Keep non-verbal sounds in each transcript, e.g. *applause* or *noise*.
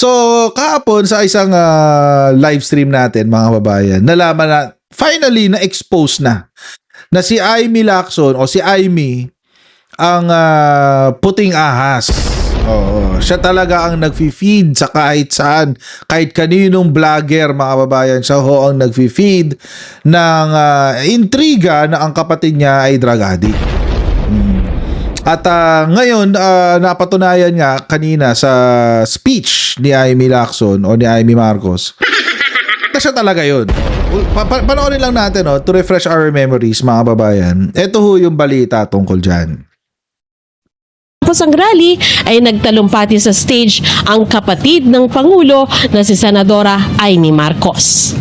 So, kahapon sa isang ah, live stream natin, mga kababayan, nalaman na, finally, na-expose na, na si Amy Lacson o si Amy ang ah, puting ahas. Oo, siya talaga ang nagfi-feed sa kahit saan, kahit kaninong vlogger, mga kababayan, siya ho ang nagfi-feed ng ah, intriga na ang kapatid niya ay drug addict. At ah, ngayon, ah, napatunayan nga kanina sa speech ni Amy Lacson o ni Amy Marcos na siya talaga yun. Pa- pa- panoorin lang natin no, to refresh our memories mga kababayan. Ito ho yung balita tungkol dyan. Tapos ang rally ay nagtalumpati sa stage ang kapatid ng Pangulo na si Senadora Amy Marcos.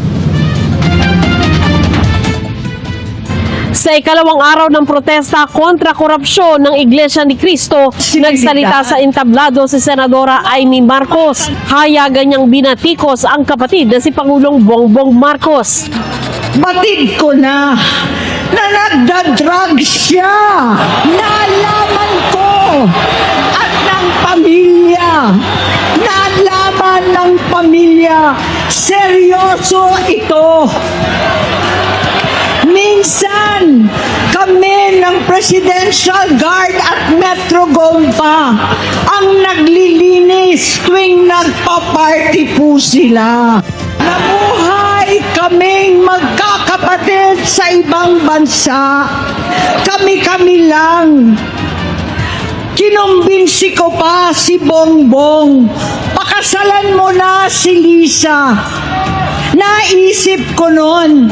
Sa ikalawang araw ng protesta kontra korupsyon ng Iglesia ni Cristo, nagsalita sa entablado si Senadora Amy Marcos. Hayagan niyang binatikos ang kapatid na si Pangulong Bongbong Marcos. Batid ko na na nagda-drug siya. Nalaman ko at ng pamilya. Nalaman ng pamilya. Seryoso ito. Minsan, kami ng Presidential Guard at Metro Gompa ang naglilinis tuwing nagpa-party po sila. Nabuhay kaming magkakapatid sa ibang bansa. Kami-kami lang. Kinumbinsi ko pa si Bongbong. Pakasalan mo na si Lisa. Naisip ko noon,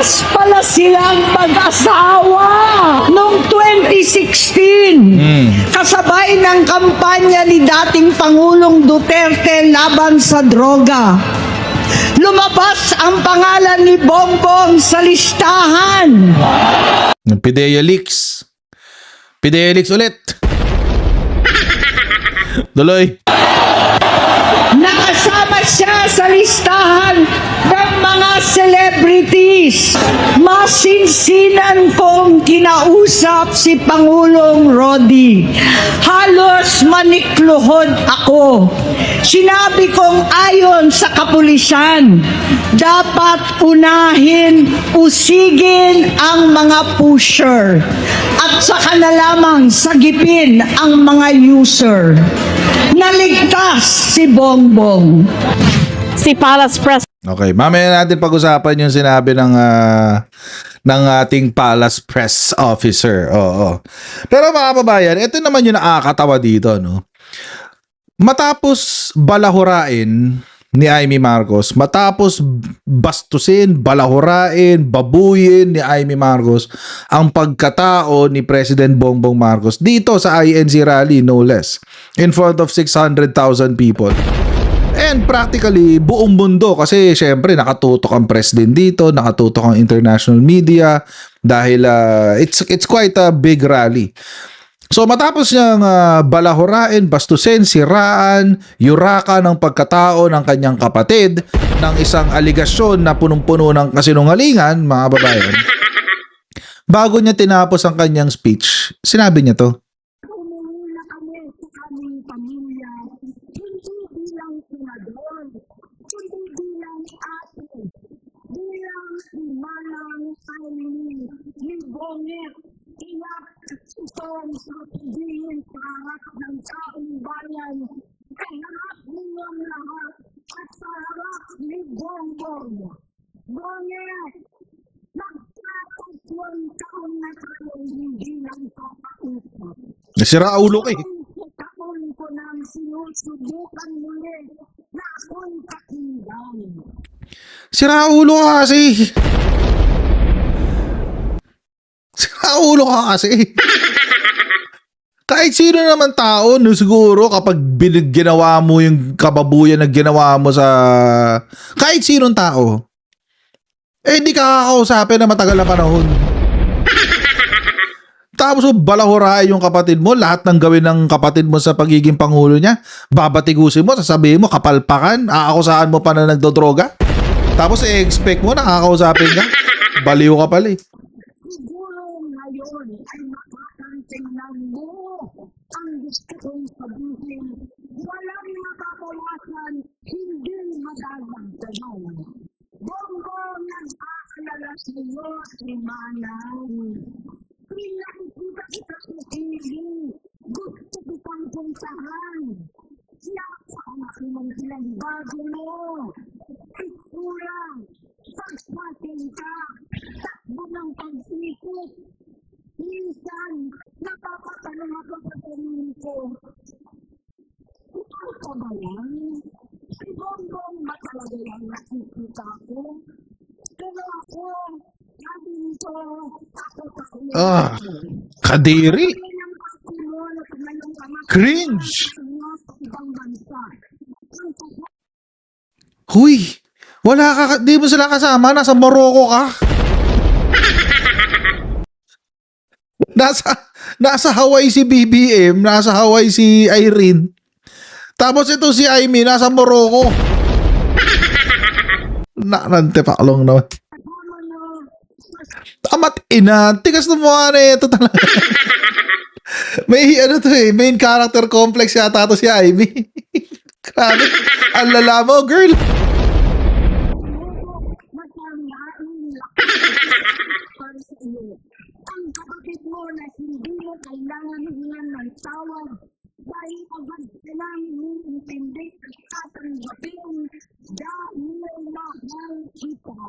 parehas pala silang mag-asawa noong 2016. Kasabay ng kampanya ni dating Pangulong Duterte laban sa droga. Lumabas ang pangalan ni Bongbong sa listahan. Pidea Leaks. Pidea Leaks ulit. *laughs* Tuloy. Nakasama siya sa listahan mga celebrities. Masinsinan kong kinausap si Pangulong Rodi. Halos manikluhod ako. Sinabi kong ayon sa kapulisan, dapat unahin, usigin ang mga pusher at saka na lamang sagipin ang mga user. Naligtas si Bongbong. Si Palace Press Okay, mamaya natin pag-usapan yung sinabi ng ah, ng ating Palace Press Officer. Oo. Pero mga kababayan, ito naman yung nakakatawa dito, no? Matapos balahurain ni Amy Marcos, matapos bastusin, balahurain, babuyin ni Amy Marcos ang pagkatao ni President Bongbong Marcos dito sa INC rally, no less, in front of 600,000 people. And practically, buong mundo kasi syempre nakatutok ang press din dito, nakatutok ang international media dahil ah, it's it's quite a big rally. So matapos niyang ah, balahurain, bastusin, siraan, yuraka ng pagkatao ng kanyang kapatid ng isang aligasyon na punong-puno ng kasinungalingan, mga babayan. Bago niya tinapos ang kanyang speech, sinabi niya to. Umuna kami sa aming pamilya, hindi bilang senador, hindi bilang ate, bilang imanang Amy Libonget, iyak itong sasabihin sa harap ng taong bayan, sa harap ninyong lahat, at sa harap ni Bongbong. Bonget, nagtatatlong taon na tayo hindi lang kakausap. Nasira ulo ka eh. Taon ko nang sinusubukan muli na ako'y pakinggan. Sira ulo ka kasi. Sira ulo ka kasi. Kahit sino naman tao, no, siguro kapag ginawa mo yung kababuyan na ginawa mo sa kahit sinong tao, eh hindi ka kakausapin na matagal na panahon. Tapos mo balahurain yung kapatid mo, lahat ng gawin ng kapatid mo sa pagiging pangulo niya, babatigusin mo, sasabihin mo, kapalpakan, aakusahan mo pa na nagdodroga. Tapos i-expect mo, nakakausapin ka. Baliw ka pala eh. Siguro ngayon ay makakatingnan mo ang gusto kong sabihin. Walang mapapawasan, hindi madadagdagan. Bongo nag-aalala sa Manang. Pinakikita kita sa TV. Gusto kitang puntahan. Napakalaki ng pinagbago mo. Itsura. Pagpasin ka. Takbo ng pag-isip. Minsan, napapatanong ako sa sarili ko. Ikaw ka ba yan? Si Bongbong ba talaga yan nakikita ko? Pero ako, nandito, takot ako. Ah, kadiri. Kaya ng pati mo na tumalong ka na- Cringe. Huy, wala ka, di mo sila kasama, nasa Morocco ka. *laughs* nasa, nasa Hawaii si BBM, nasa Hawaii si Irene. Tapos ito si Amy, nasa Morocco. *laughs* Nakante pa lang naman. Amat ina, tigas na mukha na ito talaga. may ano to eh, main character complex yata to si Ivy. *laughs* Grabe, ang lala mo, girl. Ang kapatid mo na hindi mo kailangan hingan ng tawag dahil agad ka lang iniintindi at tatanggapin dahil mahal kita.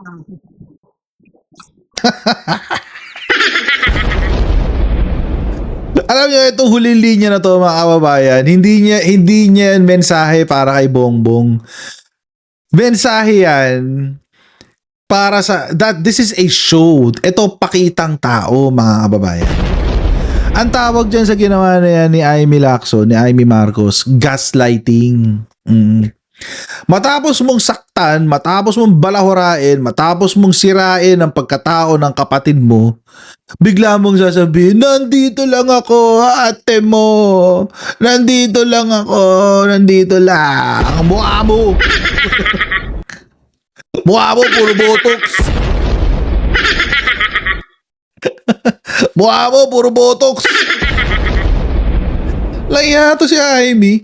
Alam niyo itong huling linya na to mga kababayan, hindi niya hindi niya yan mensahe para kay Bongbong. Mensahe yan para sa that this is a show. Ito pakitang tao mga kababayan. Ang tawag dyan sa ginawa na yan ni Amy Lacson, ni Amy Marcos, gaslighting. Mm. Matapos mong saktan, matapos mong balahurain, matapos mong sirain ang pagkatao ng kapatid mo, bigla mong sasabihin, nandito lang ako, ate mo. Nandito lang ako, nandito lang. Mukha mo. *laughs* Mukha mo, puro botox. *laughs* Mukha mo, puro botox. Laya si Amy.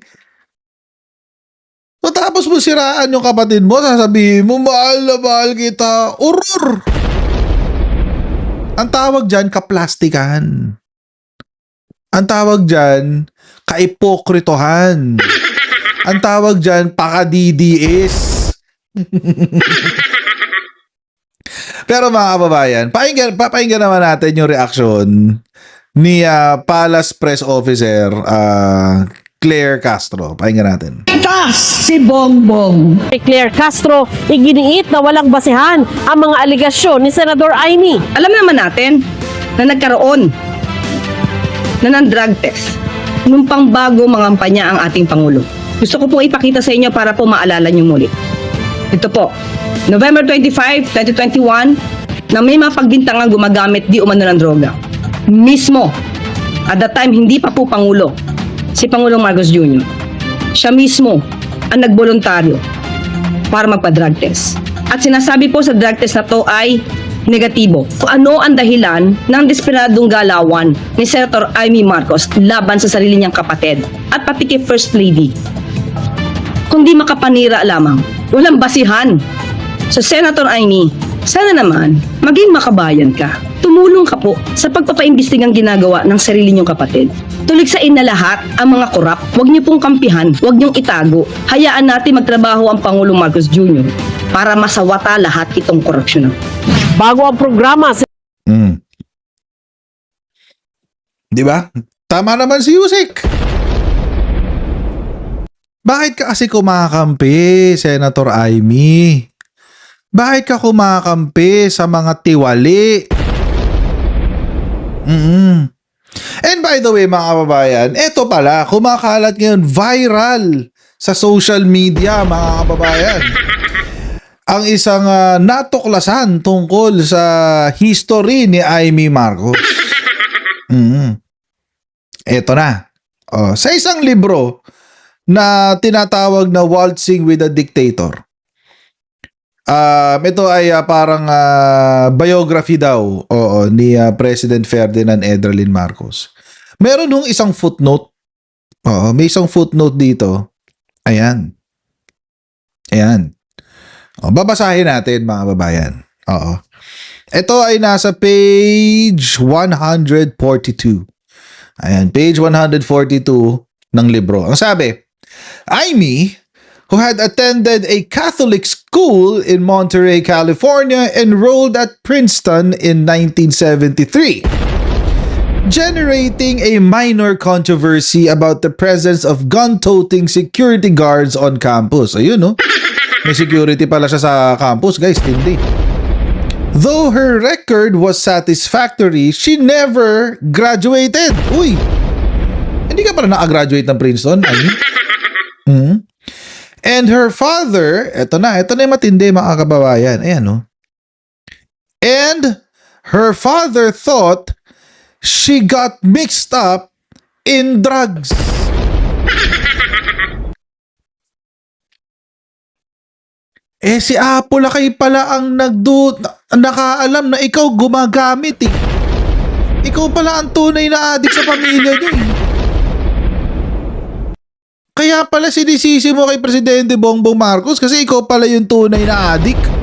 Matapos mo siraan yung kapatid mo, sasabihin mo, mahal na mahal kita. Urur! Ang tawag dyan, kaplastikan. Ang tawag dyan, kaipokritohan. Ang tawag dyan, pakadidiis. *laughs* Pero mga kababayan, pakinggan, papakinggan naman natin yung reaction ni ah, Palace Press Officer ah, Claire Castro. Pakinggan natin. Tas si Bongbong. Kay Claire Castro, iginiit na walang basehan ang mga aligasyon ni Senador Amy. Alam naman natin na nagkaroon na ng drug test nung pang bago mangampanya ang ating Pangulo. Gusto ko pong ipakita sa inyo para po maalala niyo muli. Ito po, November 25, 2021, na may mga pagbintangang gumagamit di umano ng droga. Mismo, at that time hindi pa po Pangulo, si Pangulong Marcos Jr. Siya mismo ang nagboluntaryo para magpa-drug test. At sinasabi po sa drug test na to ay negatibo. Kung ano ang dahilan ng desperadong galawan ni Senator Amy Marcos laban sa sarili niyang kapatid at pati kay First Lady. Kundi makapanira lamang. Walang basihan. So Senator Amy, sana naman maging makabayan ka. Tumulong ka po sa pagpapaimbestigang ginagawa ng sarili niyong kapatid. Tuligsain na lahat ang mga korap. Huwag niyo pong kampihan, huwag niyong itago. Hayaan natin magtrabaho ang Pangulong Marcos Jr. para masawata lahat itong korupsyon. Bago ang programa, Mm. Di ba? Tama naman si Yusik. Bakit ka kasi kumakampi, Senator Amy? Bakit ka kumakampi sa mga tiwali? Mm And by the way, mga kababayan, eto pala, kumakalat ngayon viral sa social media, mga kababayan. *laughs* Ang isang ah, natuklasan tungkol sa history ni Amy Marcos. *laughs* Mm. Ito na. Oh, sa isang libro na tinatawag na Waltzing with a Dictator. Um, ito ay ah, parang ah, biography daw oo, ni ah, President Ferdinand Edralin Marcos. Meron nung isang footnote. Oo, may isang footnote dito. Ayan. Ayan. O, babasahin natin mga babayan. Oo. Ito ay nasa page 142. Ayan, page 142 ng libro. Ang sabi, Aimee, who had attended a Catholic school in Monterey, California, enrolled at Princeton in 1973 generating a minor controversy about the presence of gun-toting security guards on campus. Ayun, no? May security pala siya sa campus, guys. Hindi. Though her record was satisfactory, she never graduated. Uy! Hindi ka pala nakagraduate ng Princeton? Ay? Hmm? And her father, eto na, eto na yung matindi mga kababayan. Ayan, no? And her father thought she got mixed up in drugs. *laughs* Eh si Apo Lakay pala ang nagdu na- nakaalam na ikaw gumagamit eh. Ikaw pala ang tunay na adik sa pamilya niyo eh. Kaya pala sinisisi mo kay Presidente Bongbong Marcos kasi ikaw pala yung tunay na adik. *laughs*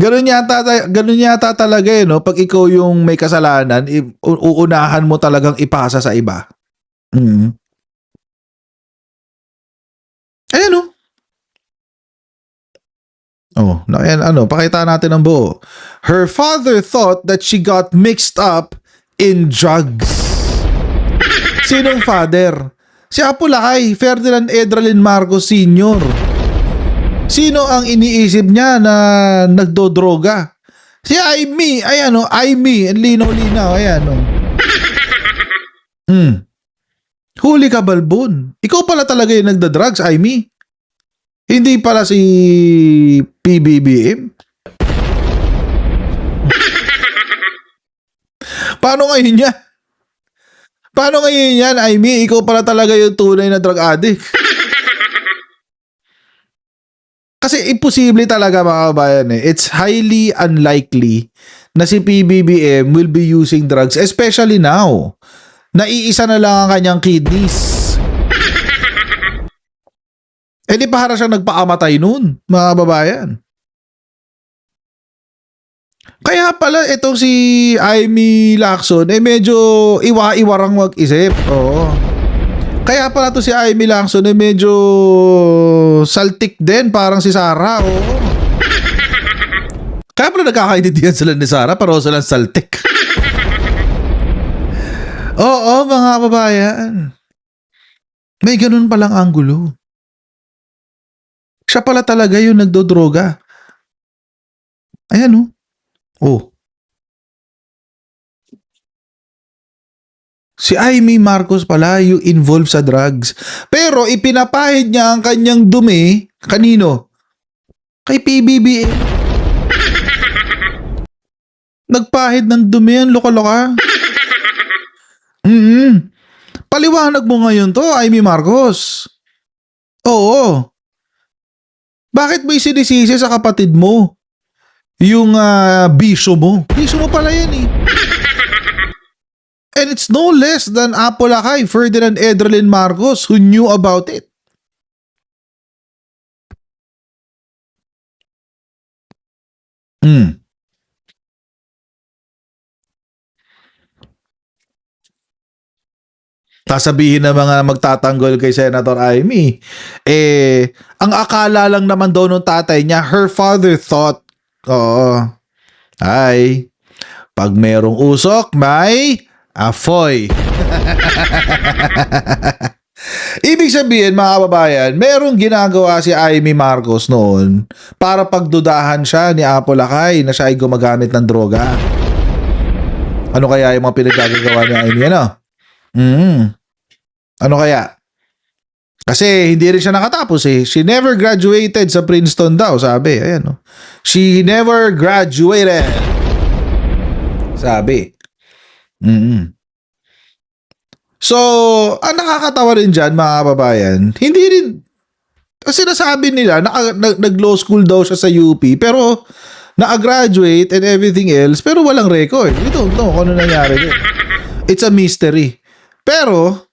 Ganun yata, ganun yata talaga eh, no? Pag ikaw yung may kasalanan, uunahan mo talagang ipasa sa iba. Mm. Ayan, no? Oh, na, ayan, ano, pakita natin ang buo. Her father thought that she got mixed up in drugs. Sinong father? Si Apo Lakay, Ferdinand Edralin Marcos Sr. Sino ang iniisip niya na nagdodroga? Si Aimee, ayan o, Aimee, ang linaw-linaw, ayan o. Hmm. Huli ka, Balbon. Ikaw pala talaga yung nagda-drugs, Aimee. Hindi pala si PBBM. Paano ngayon yan? Paano ngayon yan, Aimee? Ikaw pala talaga yung tunay na drug addict. *laughs* Kasi imposible talaga mga kabayan eh. It's highly unlikely na si PBBM will be using drugs, especially now. Naiisa na lang ang kanyang kidneys. *laughs* Eh di para siya nagpakamatay nun, mga kababayan. Kaya pala itong si Amy Lacson eh medyo iwa-iwarang mag-isip. Oo. Kaya pala to si Amy Lacson eh medyo saltik din parang si Sarah. Oo. *laughs* Kaya pala nagkakaintindihan sila ni Sarah pero silang saltik. *laughs* Oo, mga kababayan. May ganun palang anggulo. Siya pala talaga yung nagdodroga. Ayan oh. Oh. Si Amy Marcos pala yung involved sa drugs. Pero ipinapahid niya ang kanyang dumi. Kanino? Kay PBBM. *laughs* Nagpahid ng dumi ang loka-loka. *laughs* Mm Paliwanag mo ngayon to, Amy Marcos. Oo. Bakit mo isinisisi sa kapatid mo? Yung ah, bisyo mo. Bisyo mo pala yan eh. And it's no less than Apolacay, Ferdinand Edralin Marcos who knew about it. Hmm. Sasabihin ng mga magtatanggol kay Senator Amy, eh, ang akala lang naman daw nung tatay niya, her father thought, oo, ay, pag merong usok, may afoy. *laughs* Ibig sabihin, mga kababayan, merong ginagawa si Amy Marcos noon para pagdudahan siya ni Apo Lakay na siya ay gumagamit ng droga. Ano kaya yung mga pinagagagawa ni Amy, ano? Mm. Ano kaya? Kasi hindi rin siya nakatapos eh. She never graduated sa Princeton daw, sabi. Ayan, no? She never graduated. Sabi. mm So, ang nakakatawa rin dyan, mga kababayan, hindi rin, kasi sinasabi nila, nag, nag-law school daw siya sa UP, pero naka-graduate and everything else, pero walang record. We don't know kung ano nangyari doon. It's a mystery. Pero,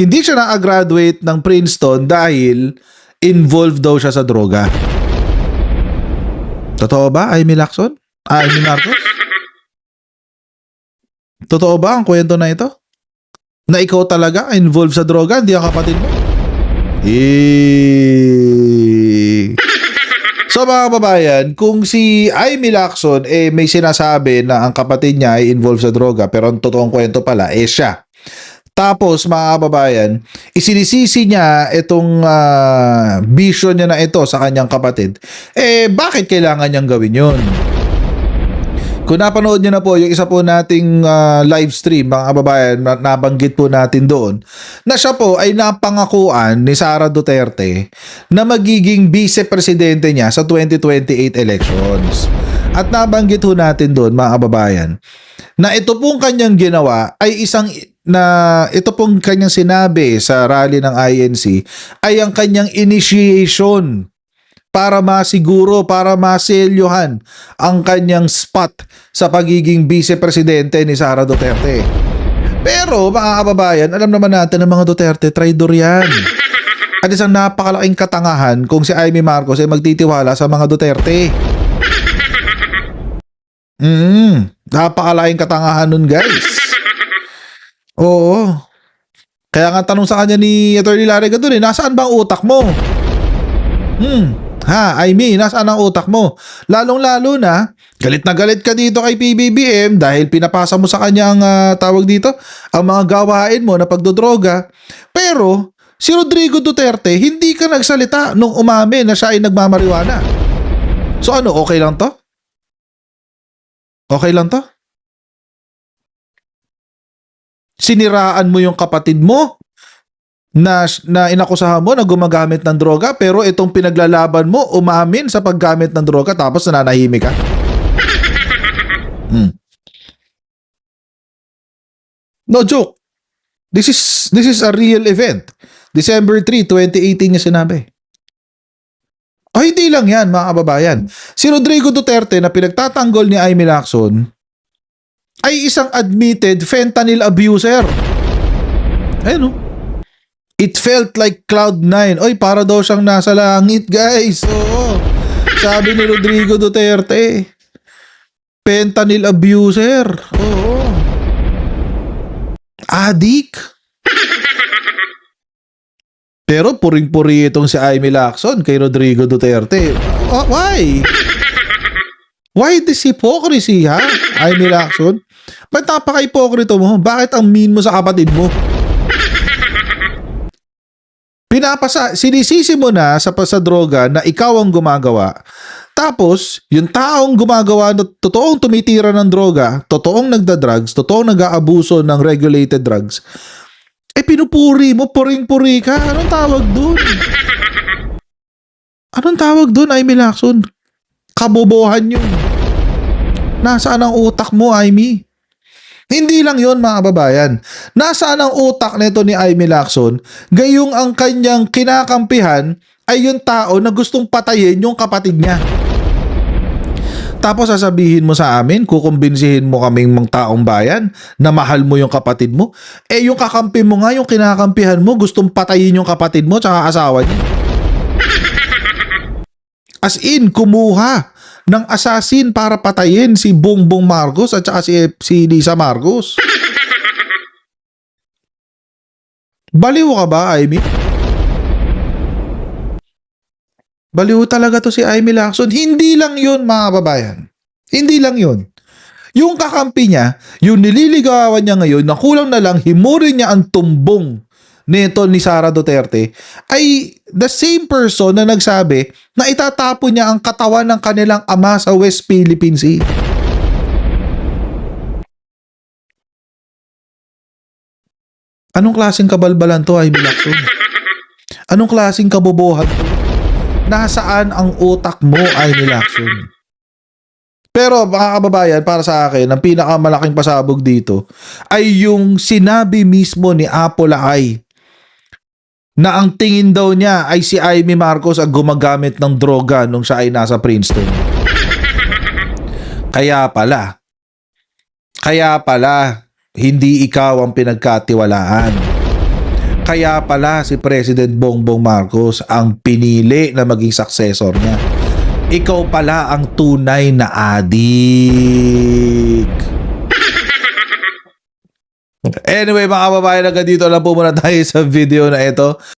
hindi siya naka-graduate ng Princeton dahil involved daw siya sa droga. Totoo ba, Amy Lacson? Ah, Amy Marcos? Totoo ba ang kwento na ito? Na ikaw talaga involved sa droga, hindi ang kapatid mo? Eh... So mga kababayan, kung si Amy Lacson eh may sinasabi na ang kapatid niya ay involved sa droga pero ang totoong kwento pala eh siya. Tapos mga kababayan, isinisisi niya itong ah, vision niya na ito sa kanyang kapatid. Eh bakit kailangan niyang gawin yun? Kung napanood niyo na po yung isa po nating ah, live stream, mga kababayan, na nabanggit po natin doon, na siya po ay napangakuan ni Sara Duterte na magiging vice-presidente niya sa 2028 elections. At nabanggit po natin doon, mga kababayan, na ito pong kanyang ginawa ay isang na ito pong kanyang sinabi sa rally ng INC ay ang kanyang initiation para masiguro, para maselyuhan ang kanyang spot sa pagiging vice-presidente ni Sara Duterte. Pero mga kababayan, alam naman natin ng mga Duterte, traidor yan. At isang napakalaking katangahan kung si Amy Marcos ay magtitiwala sa mga Duterte. Mm, napakalaking katangahan nun guys. *laughs* Oo. Kaya nga tanong sa kanya ni Atty. Larry doon eh, nasaan ba ang utak mo? Hmm. Ha, I mean, nasaan ang utak mo? Lalong-lalo na, galit na galit ka dito kay PBBM dahil pinapasa mo sa kanya ang ah, tawag dito, ang mga gawain mo na pagdodroga. Pero, si Rodrigo Duterte, hindi ka nagsalita nung umami na siya ay nagmamariwana. So ano, okay lang to? Okay lang to? Siniraan mo yung kapatid mo na, na inakusahan mo na gumagamit ng droga pero itong pinaglalaban mo umamin sa paggamit ng droga tapos nananahimik ka? *laughs* Hmm. No joke. This is this is a real event. December 3, 2018 niya sinabi. O hindi lang yan mga kababayan. Si Rodrigo Duterte na pinagtatanggol ni Amy Lacson ay isang admitted fentanyl abuser. Ayun oh. It felt like Cloud9. Oy, para daw siyang nasa langit, guys. Oo. Sabi ni Rodrigo Duterte. Fentanyl abuser. Oo. Adik. Pero puring-puri itong si Amy Lacson kay Rodrigo Duterte. Wh- Why? Why this hypocrisy, ha? Amy Lacson? Ba't napaka-hypocrite mo? Bakit ang mean mo sa kapatid mo? pinapasa, sinisisi mo na sa pasadroga na ikaw ang gumagawa. Tapos, yung taong gumagawa na totoong tumitira ng droga, totoong nagda-drugs, totoong nag-aabuso ng regulated drugs, eh pinupuri mo, puring-puri ka. Anong tawag dun? Anong tawag dun, Amy Lacson? Kabobohan yun. Nasaan ang utak mo, Amy? Hindi lang yon mga kababayan. Nasaan ang utak nito ni Amy Lacson? Gayong ang kanyang kinakampihan ay yung tao na gustong patayin yung kapatid niya. Tapos sasabihin mo sa amin, kukumbinsihin mo kaming mga taong bayan na mahal mo yung kapatid mo. Eh yung kakampi mo nga, yung kinakampihan mo, gustong patayin yung kapatid mo tsaka asawa niya. *laughs* As in, kumuha ng assassin para patayin si Bongbong Marcos at saka si, si Lisa Marcos. *laughs* Baliw ka ba, Amy? Baliw talaga to si Amy Lacson. Hindi lang yun, mga kababayan. Hindi lang yun. Yung kakampi niya, yung nililigawan niya ngayon, na kulang na lang, himurin niya ang tumbong nito ni Sara Duterte, ay the same person na nagsabi na itatapon niya ang katawan ng kanilang ama sa West Philippine Sea. Anong klaseng kabalbalan to, Amy Lacson? Anong klaseng kabobohan to? Nasaan ang utak mo ay Lacson? Pero mga kababayan, para sa akin, ang pinakamalaking pasabog dito ay yung sinabi mismo ni Apo Lakay na ang tingin daw niya ay si Amy Marcos ang gumagamit ng droga nung siya ay nasa Princeton. Kaya pala, kaya pala, hindi ikaw ang pinagkatiwalaan. Kaya pala si President Bongbong Marcos ang pinili na maging successor niya. Ikaw pala ang tunay na adik. *laughs* Anyway mga kababayan, hanggang dito lang po muna tayo sa video na ito.